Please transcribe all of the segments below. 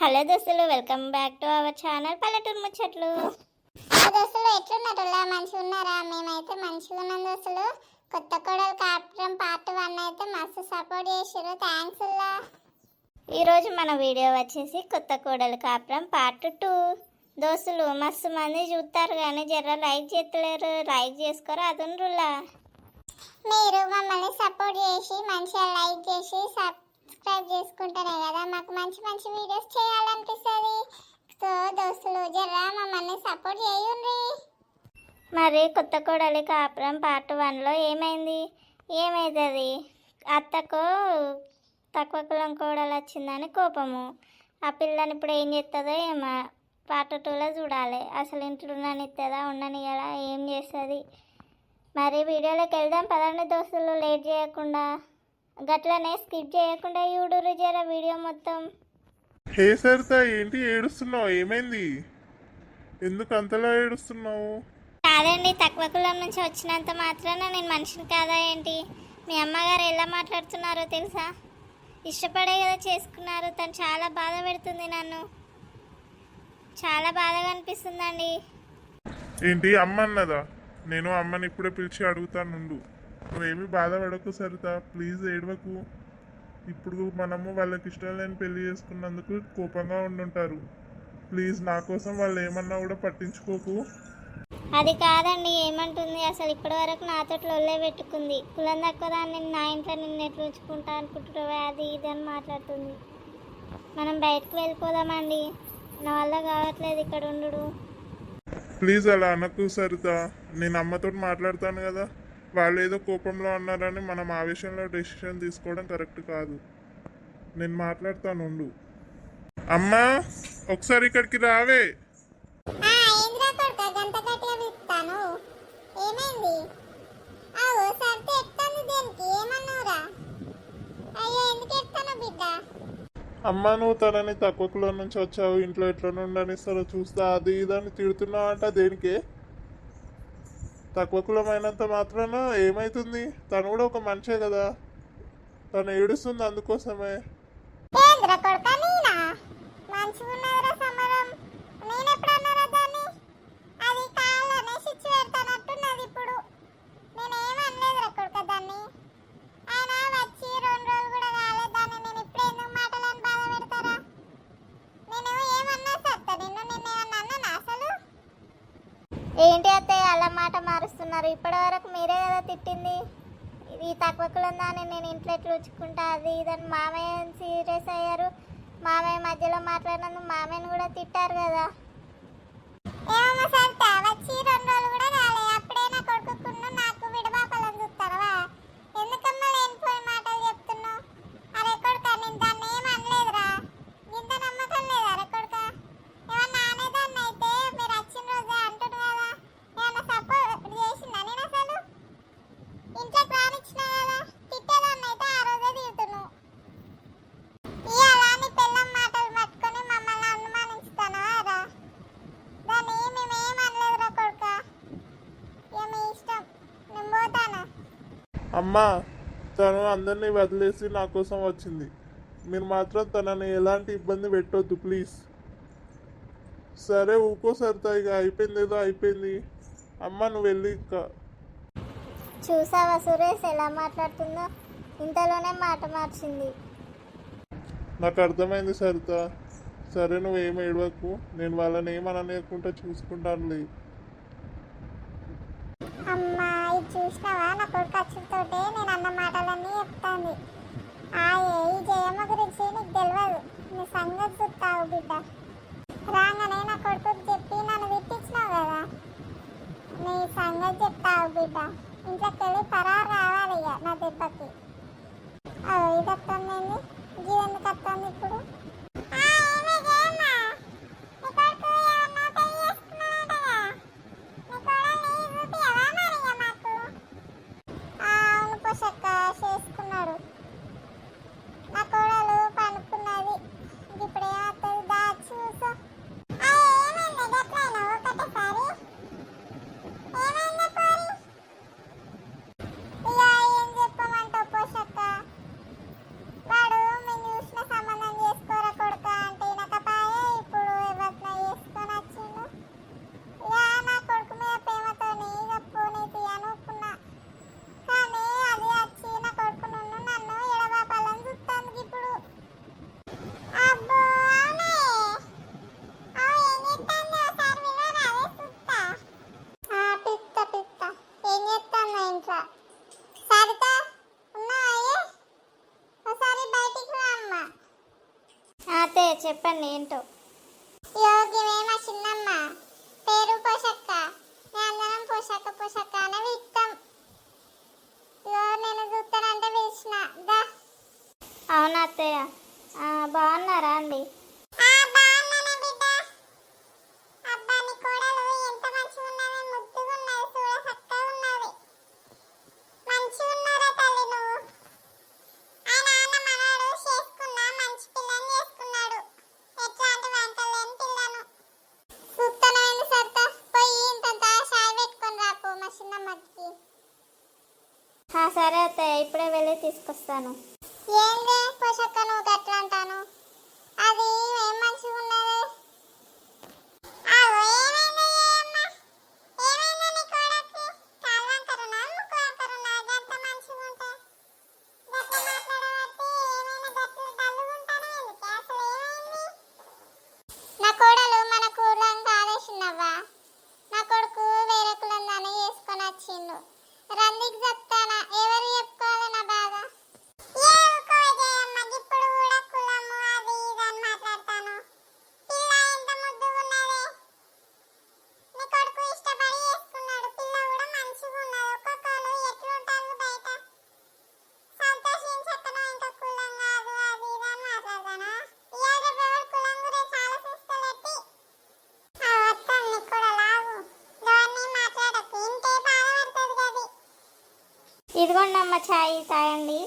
Hello దోస్తులు welcome back to our channel Palleturu Muchatlu. దోస్తులు ఎట్లున్నారులా మంచిగా ఉన్నారా మేమైతే మంచిగా ఉన్నాం దోస్తులు. కొత్త కోడలు కాపురం పార్ట్ వన్ అయితే మస్తు సపోర్ట్ చేసారు థ్యాంక్స్ ఈరోజు మన వీడియో వచ్చేసి కొత్త కోడలు కాపురం పార్ట్ టూ దోస్తులు మస్తు మంది చూస్తారు కానీ జర లైక్ చేస్తలేరు లైక్ చేసుకోరు అదుండ్రులా మీరు మమ్మల్ని సపోర్ట్ చేసి మంచిగా లైక్ చేసి సబ్స్క్రైబ్ చేసుకుంటారే కదా. మాకు మంచి మంచి వీడియోస్ చేయాలనిపిస్తుంది. సో దోస్తులు జరా మమ్మల్ని సపోర్ట్ చేయండి మరి కొత్త కోడలి కాపురం పార్ట్ వన్లో ఏమైంది? ఏమవుతుంది అత్తకు తక్కువ కులం కోడలు వచ్చిందని కోపము. ఆ పిల్లని ఇప్పుడు ఏం చేస్తుందో ఏమో పార్ట్ టూలో చూడాలి. అసలు ఇంట్లో ఉన్నదా ఉండని కదా ఏం చేస్తుంది? మరి వీడియోలోకి వెళ్దాం. పదండి దోస్తులు లేట్ చేయకుండా. గట్లనే స్కిప్ చేయకుండా చూడురు జర వీడియో మొత్తం. హే సరిత ఏంటి ఏడుస్తున్నావు? ఏమైంది? ఎందుకు అంతలా ఏడుస్తున్నావు? కాదండి తక్కువ కులం నుంచి వచ్చినంత మాత్రాన నేను మనిషిని కాదా ఏంటి? మీ అమ్మగారు ఎలా మాట్లాడుతున్నారో తెలుసా? ఇష్టపడే కదా చేసుకున్నారు తను చాలా బాధ పెడుతుంది నన్ను. చాలా బాధగా అనిపిస్తుందండి. ఏంటి అమ్మ అన్నదా? నేను అమ్మని ఇప్పుడే పిలిచి అడుగుతాను నువ్వేమి బాధపడకు సరిత. ప్లీజ్ ఏడవకు. ఇప్పుడు మనము వాళ్ళకి ఇష్టం లేని పెళ్ళి చేసుకున్నందుకు కోపంగా ఉండుంటారు. ప్లీజ్ నా కోసం వాళ్ళు ఏమన్నా కూడా పట్టించుకోకు. అది కాదండి ఏమంటుంది? అసలు ఇప్పటి వరకు నాతో లొల్లే పెట్టుకుంది. కులం తక్కువ దాన్ని నా ఇంట్లో నిన్ను ఎట్లా ఉంచుకుంటా అనుకుంటున్నావే? అది ఇది అని మాట్లాడుతుంది. మనం బయటకు వెళ్ళిపోదామండి. నా వల్ల కావట్లేదు ఇక్కడ ఉండు ప్లీజ్ అలా అనకు సరిత. నేను అమ్మతో మాట్లాడతాను కదా. వాళ్ళు ఏదో కోపంలో అన్నారని మనం ఆవేశంలో డెసిషన్ తీసుకోవడం కరెక్ట్ కాదు. నేను మాట్లాడతాను ఉండు. అమ్మా ఒకసారి ఇక్కడికి రావే. అమ్మ నువ్వు తనని తక్కువ కులం నుంచి వచ్చావు ఇంట్లో ఎట్లా ఉండనిస్తారో చూస్తా అది ఇదని తిడుతున్నావు అంట దేనికే? తక్కువ కులం అయినంత మాత్రాన ఏమైతుంది? తను కూడా ఒక మనిషే కదా. తను ఏడుస్తుంది అందుకోసమే. మంచిగా ఉన్నదిరా సమరం నేనెప్పుడు అన్నారా దాన్ని అది కావాలనే స్విచ్ పెడతానట్టున్నది ఇప్పుడు నేనేం అనలేదురా కొడుకా దాన్ని ఆయన వచ్చి రెండు రోజులు కూడా కాలేదు దాన్ని నేను ఇప్పుడు ఎందుకు మాటలని బాధ పెడతారా నేను ఏమన్నా సత్తా నిన్ను నిన్నేమన్నా అన్నానా అసలు ఏంటి అత్తయ్య అలా చేస్తున్నారు. ఇప్పటి వరకు మీరే కదా తిట్టింది? ఇది తక్కువ కులందాన్ని నేను ఇంట్లో ఎట్లా ఉంచుకుంటా అది ఇదని మామయ్య సీరియస్ అయ్యారు? మామయ్య మధ్యలో మాట్లాడినందుకు మామయ్యని కూడా తిట్టారు కదా ఏమమ్మా సరితా వచ్చి రెండు రోజులు కూడా రాలే అప్పుడే నా కొడుకుకున్న నాకు విడబాపలని చూస్తారవా ఎందుకమ్మా లేనిపోయిన మాటలు చెప్తున్నావు అరే కొడుక నేను దాన్ని ఏం అనలేదురా ఇంత నమ్మకం లేదా అరే కొడుక ఏమన్నా అనేదాన్ని అయితే మీరు వచ్చిన రోజే అంటుడు కదా ఏమన్నా సపోర్ట్ చేసిందా నేను అసలు ఇంట్లోకి రానిచ్చిన కదా తిట్టేదాన్ని అయితే ఆ రోజే తిడుతున్నావు ఇవాళ నీ పిల్లం మాటలు పట్టుకొని మమ్మల్ని అనుమానిస్తానా రా దాన్ని మేమేం అనలేదురా కొడుక ఇక మీ ఇష్టం నేను పోతానా అమ్మా తను అందరినీ వదిలేసి నా కోసం వచ్చింది. మీరు మాత్రం తనని ఎలాంటి ఇబ్బంది పెట్టొద్దు ప్లీజ్. సరే ఊకో సరితా ఇక అయిపోయింది ఏదో అయిపోయింది. అమ్మ నువ్వు వెళ్ళి చూసావా సురేష్ ఎలా మాట్లాడుతుందో? ఇంతలోనే మాట మార్చింది. నాకు అర్థమైంది సరిత. సరే నువ్వేం ఏడవకు. నేను వాళ్ళని ఏమనలేకుండా చూసుకుంటానులే. చూసినావా? నా కొడుకు వచ్చినతోటే నేను అన్న మాటలన్నీ చెప్తాంది. ఆ ఏ ఈ జయమ్మ గురించి నీకు తెలియదు నీ సంగతి చూస్తావు బిడ్డ. రాగానే నా కొడుకు చెప్పి నన్ను తిట్టించినావు కదా? నీ సంగతి చెప్తావు బిడ్డ. ఇంట్లోకి వెళ్ళి పరారు రావాలి ఇక నా దెబ్బకి. ఓ ఇది వస్తుంది ఇది ఎందుకు వస్తుంది ఇప్పుడు? చెప్పండి ఏంటో? యోగిమేమ చిన్నమ్మ. పేరు పోషక్క. అందరం పోషక్క పోషక్క అనే విత్తం నేను చూస్తానంటే పిలిచిన అవునా అత్తయ్య? బాగున్నారా అండి? Toscano. ఇదిగోండి అమ్మ ఛాయ్ తాయండి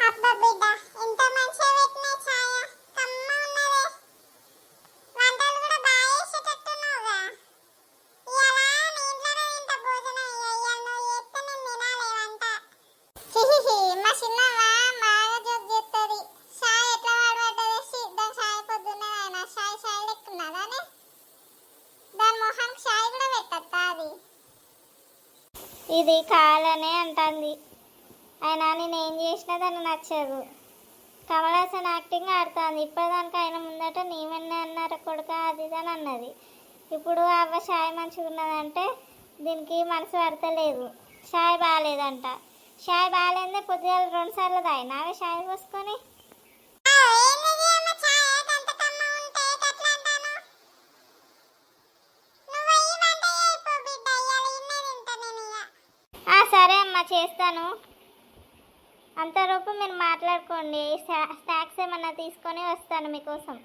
అబ్బా బిడ్డ ఆయన నేను ఏం చేసినా తను నచ్చదు. కమల్ హాసన్ యాక్టింగ్ ఆడుతుంది. ఇప్పటిదానికి ఆయన ముందట నీవన్నీ అన్నారు కొడుక? అది అని అన్నది. ఇప్పుడు అవ్వ షాయ్ మంచిగా ఉన్నదంటే దీనికి మనసు పడతలేదు. షాయ్ బాగాలేదంట షాయ్ బాగాలేదే పొద్దుగాల రెండు సార్లు ఆయన అవి షాయ్ పోసుకొని. సరే చేస్తాను. అంతలోపు మీరు మాట్లాడుకోండి. స్నాక్స్ ఏమన్నా తీసుకొని వస్తాను మీకోసం.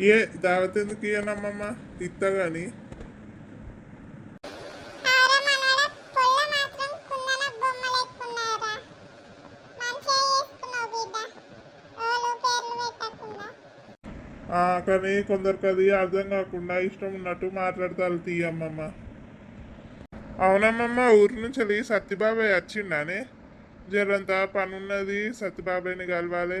ఏ దావత్ ఎందుకు ఇయ్యనమ్మమ్మ ఇస్తా కానీ కానీ కొందరికి అది అర్థం కాకుండా ఇష్టం ఉన్నట్టు మాట్లాడతారు తీయమ్మమ్మ. అవునమ్మమ్మ ఊరి నుంచి వెళ్ళి సత్యబాబాయ్ వచ్చిండానే? జరంతా పనున్నది సత్యబాబాయ్ని కలవాలి.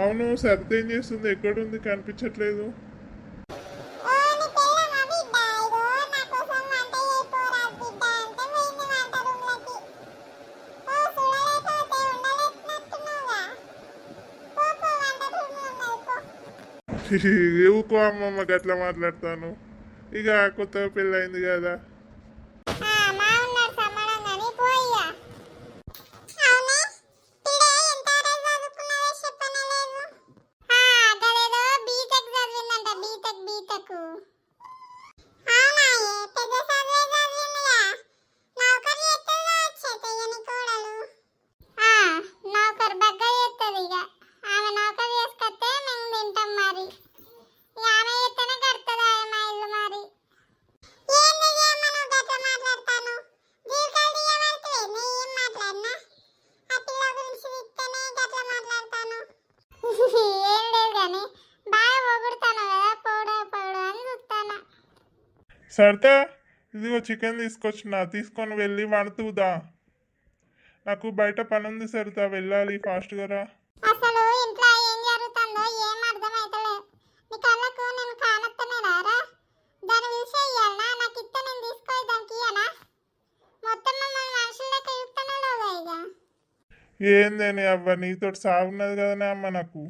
అవును సబిత ఏం చేస్తుంది? ఎక్కడుంది? కనిపించట్లేదు. ఊకో అమ్మమ్మ గట్లా మాట్లాడతాను. ఇక కొత్త పెళ్ళి అయింది కదా. B tech B tech Saritha? ఇదిగో చికెన్ తీసుకొచ్చిన. తీసుకొని వెళ్ళి వండుతుదా నాకు బయట పని ఉంది సరిత. వెళ్ళాలి ఫాస్ట్గా రా. అసలు ఇంట్లో ఏం జరుగుతుందో ఏం అర్థమైతలేదు నీ కళ్ళకు నేను కానత్తనే రారా? దాని విషయం ఇయ్యాలనా? నాకు ఇస్తే నేను తీసుకొని దానికి ఇయ్యనా? మొత్తం మమ్మల్ని మనుషుల లెక్క చూస్తూనే లేవుగా ఇక. ఏందని అవ్వ? నీతో సాగున్నది కదనే అమ్మ నాకు.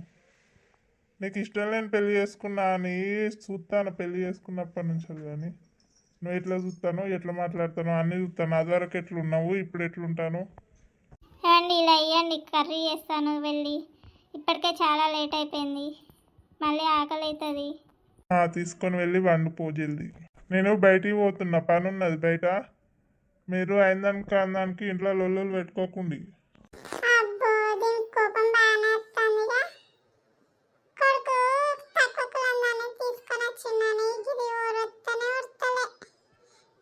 నీకు ఇష్టం లేని పెళ్ళి చేసుకున్నా అని చూస్తాను పెళ్ళి చేసుకున్నప్పటి నుంచి కానీ. నువ్వు ఎట్లా చూస్తాను ఎట్లా మాట్లాడతాను అన్నీ చూస్తాను. అది వరకు ఎట్లున్నావు ఇప్పుడు ఎట్లుంటాను? ఏమండి ఇలా ఇవ్వండి కర్రీ చేస్తాను వెళ్ళి. ఇప్పటికే చాలా లేట్ అయిపోయింది. మళ్ళీ ఆకలి అవుతుంది తీసుకొని వెళ్ళి వండుపో జల్ది. నేను బయటికి పోతున్నా పని ఉన్నది బయట. మీరు అయిందానికి అందానికి ఇంట్లో లొల్లులు పెట్టుకోకండి అబ్బో దీనికి కోపం బాగానే వస్తుందిగా కొడుకు తక్కువ కులందాన్ని తీసుకొని వచ్చిందని ఇది ఊరొత్తనే వస్తలే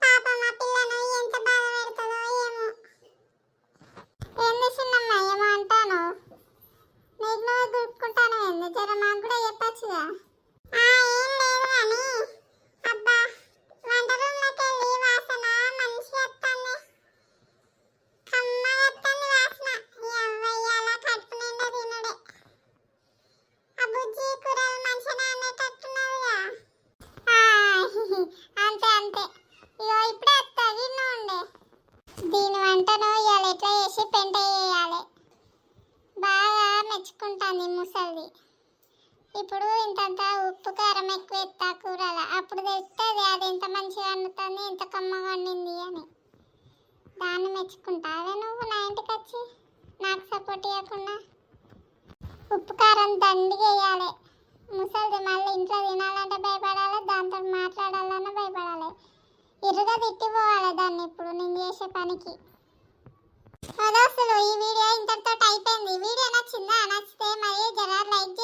పాపం ఆ పిల్లను ఎంత బాధ పెడుతుందో ఏమో ఏంది చిన్నమ్మ ఏమో అంటాను నీకు నువ్వు దుడుకుంటాను ఏంది జర మాకు కూడా చెప్పచ్చుగా ఆ ఏం లేదు కానీ అబ్బా వంట రూమ్లోకి వెళ్ళి వాసన మంచిగా వస్తుంది కమ్మగత్తంది వాసన ఎవ్వయ్యాల కడుపు నిండా తినుడే ఆ బుజ్జి కూరలు మంచిగా అనేటట్టున్నదిగా ఆ, అంతే అంతే ఇగో ఇప్పుడే వస్తా విన్ను ఉండే దీని వంటను ఇవాళ ఎట్లా చేసి పెంట చేయాలి బాగా మెచ్చుకుంటాంది ముసలిది ఇప్పుడు ఇంతంత ఉప్పు కారం ఎక్కువ ఎత్తా కూరల? అప్పుడు తెలుస్తుంది అది ఎంత మంచిగా వండుతుంది ఎంత కమ్మగా వండింది అని. దాన్ని మెచ్చుకుంటావే నువ్వు నా ఇంటికి వచ్చి నాకు సపోర్ట్ ఇవ్వకుండా ఉప్పు కారం దండిగా వేయాలి. ముసలిది మళ్ళీ ఇంట్లో తినాలంటే భయపడాలి దాంతో మాట్లాడాలన్నా భయపడాలి. ఇరుగా తిట్టిపోవాలి దాన్ని ఇప్పుడు నేను చేసే పనికి. అసలు ఈ వీడియో ఇంతటితో అయిపోయింది. వీడియో నచ్చిందా? నచ్చితే మరి జరా లైక్